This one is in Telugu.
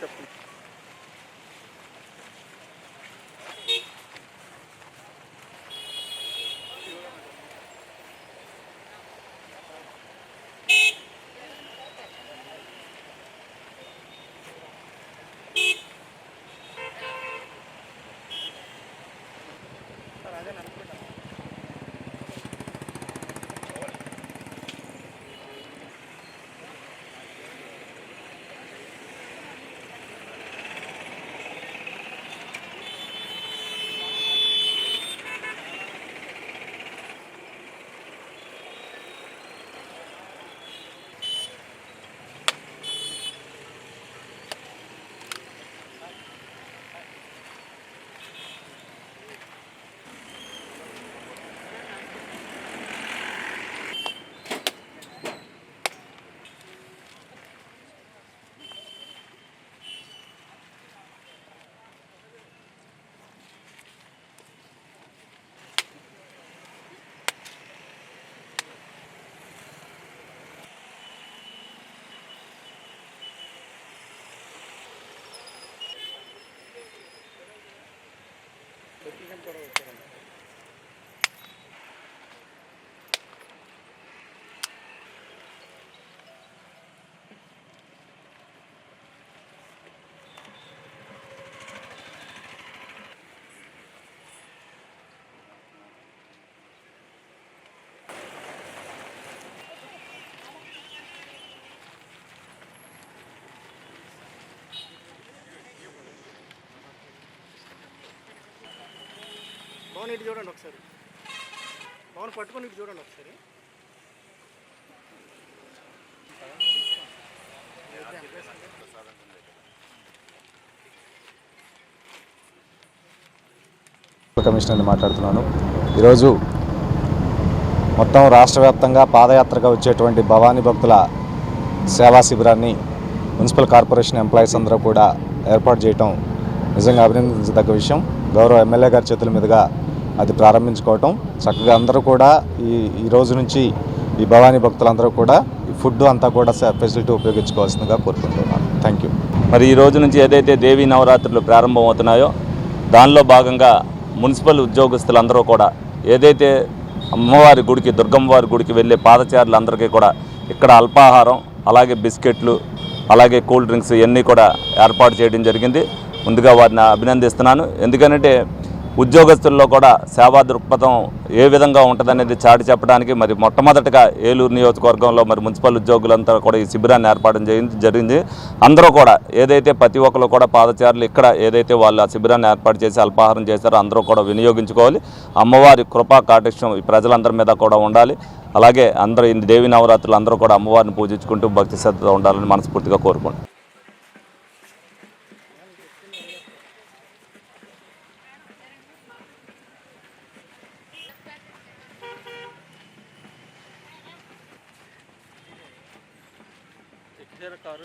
చెప్పండి கிடையாது పవన్ ఇటు చూడండి ఒకసారి. పవన్ పట్టుకొని ఇటు చూడండి ఒకసారి. కమిషనర్ని మాట్లాడుతున్నాను. ఈరోజు మొత్తం రాష్ట్ర వ్యాప్తంగా పాదయాత్రగా వచ్చేటువంటి భవానీ భక్తుల సేవా శిబిరాన్ని మున్సిపల్ కార్పొరేషన్ ఎంప్లాయీస్ అందరూ కూడా ఏర్పాటు చేయటం నిజంగా అభినందించదగ్గ విషయం. గౌరవ ఎమ్మెల్యే గారి చేతుల మీదుగా అది ప్రారంభించుకోవటం. చక్కగా అందరూ కూడా ఈ ఈ రోజు నుంచి ఈ భవానీ భక్తులందరూ కూడా ఈ ఫుడ్ అంతా కూడా ఫెసిలిటీ ఉపయోగించుకోవాల్సిందిగా కోరుకుంటున్నాను. Thank you. మరి ఈ రోజు నుంచి ఏదైతే దేవీ నవరాత్రులు ప్రారంభమవుతున్నాయో దానిలో భాగంగా మున్సిపల్ ఉద్యోగస్తులందరూ కూడా ఏదైతే అమ్మవారి గుడికి దుర్గమ్మవారి గుడికి వెళ్ళే పాదచారులందరికీ కూడా ఇక్కడ అల్పాహారం అలాగే బిస్కెట్లు అలాగే కూల్ డ్రింక్స్ ఇవన్నీ కూడా ఏర్పాటు చేయడం జరిగింది. ముందుగా వారిని అభినందిస్తున్నాను. ఎందుకంటే ఉద్యోగస్తుల్లో కూడా సేవా దృక్పథం ఏ విధంగా ఉంటుందనేది చాటి చెప్పడానికి మరి మొట్టమొదటిగా ఏలూరు నియోజకవర్గంలో మరి మున్సిపల్ ఉద్యోగులంతా కూడా ఈ శిబిరాన్ని ఏర్పాటు జరిగింది. అందరూ కూడా ఏదైతే ప్రతి ఒక్కరు కూడా పాదచారులు ఇక్కడ ఏదైతే వాళ్ళు ఆ శిబిరాన్ని ఏర్పాటు చేసి అల్పాహారం చేశారో అందరూ కూడా వినియోగించుకోవాలి. అమ్మవారి కృపా కాటిష్టం ఈ ప్రజలందరి మీద కూడా ఉండాలి. అలాగే అందరూ ఈ దేవి నవరాత్రులు అందరూ కూడా అమ్మవారిని పూజించుకుంటూ భక్తి శ్రద్ధతో ఉండాలని మనస్ఫూర్తిగా కోరుకుంటున్నాను Gençlere karşı.